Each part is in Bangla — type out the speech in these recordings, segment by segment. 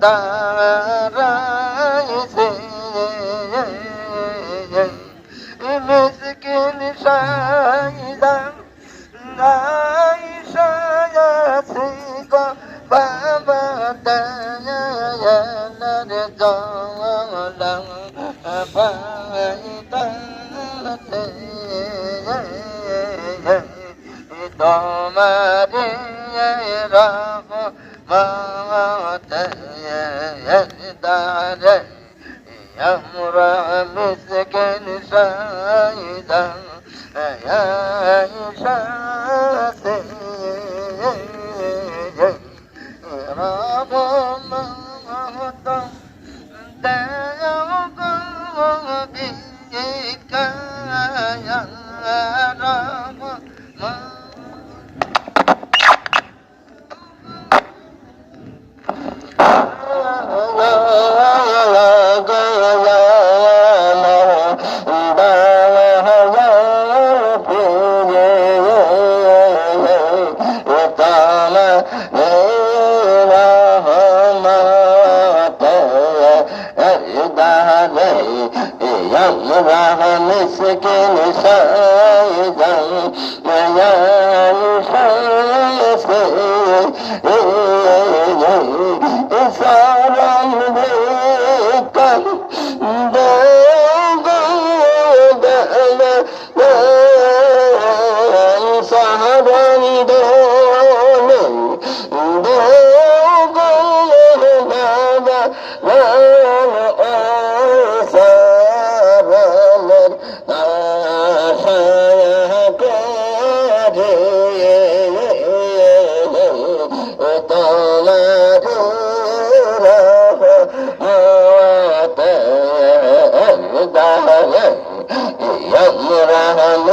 দারাইছে মিসকিন সাইদাম নাইসায়াছি গো বাবা দয়ানার জলাম পাইতাতে তোমারে موته يهدى عليه يمرع مسكن شاهد مسكين سيدا يا إسارم بكم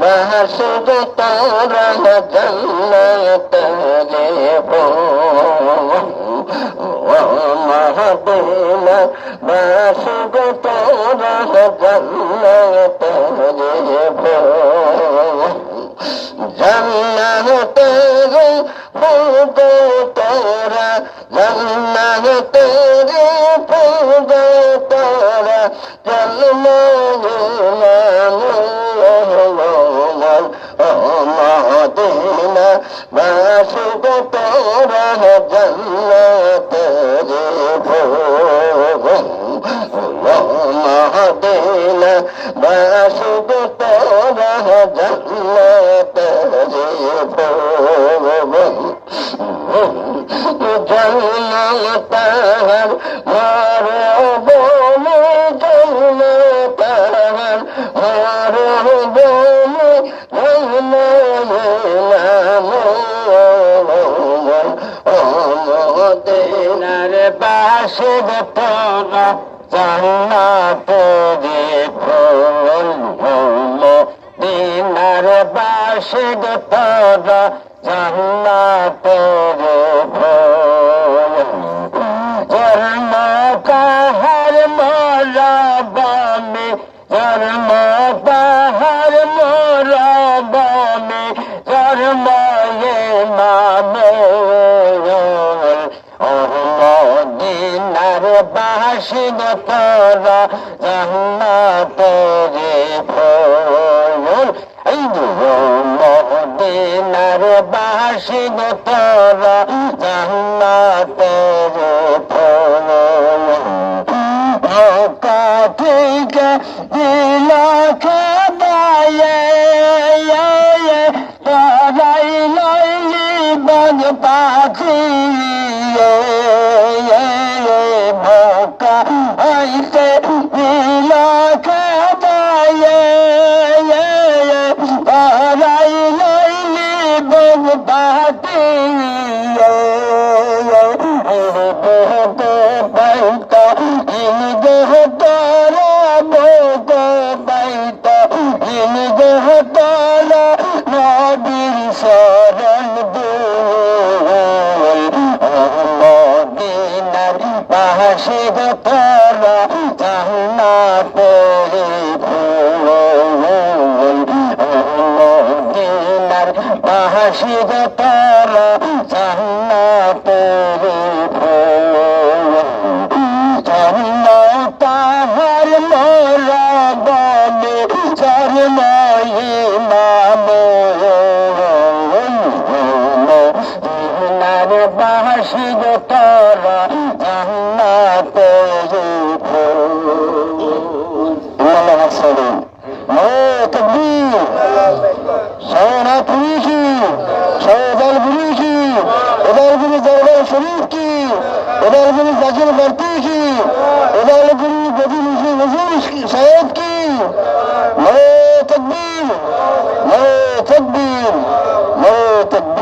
মহাসুদ তোরা জন্নত দেব মহাদিনা মহাসুদ তোরা জন্নত দেব জন্নত ফুদ তোরা জন্নত রে ফুদ তোরা জন্ম মদিনা মদিনা বাসুক তোরা জন্নত রে জন্ম তাহার মারে বলে জন্ম তাহার মারে বলে মদিনার পাশে তোরা জান্নাতে যে ফুল মদিনার পাশে তোরা জান্নাতে যে ফুল তোরা জান্নাতের ফুল এই দিনার বাসিন তোরা জান্নাতের ফুল ধোকা থেকে দিল খাবায়ে তোরাই লইলি বন পাখি পাইতা ইন দেহ তারা বহতে পাইতা ইন দেহ তারা নবীর শরণ দুল। মদিনার পাশে তারা Sana cennette gidiyor İmam-ı Hasan'ın Ne tekbir Sana Turiki Şahadal Buriki Ödalgını Zarvan Şerif ki Ödalgını Zakir Verti ki Ödalgını Bedin Hüsnü Huzur Şahit ki Ne tekbir Ne tekbir Ne tekbir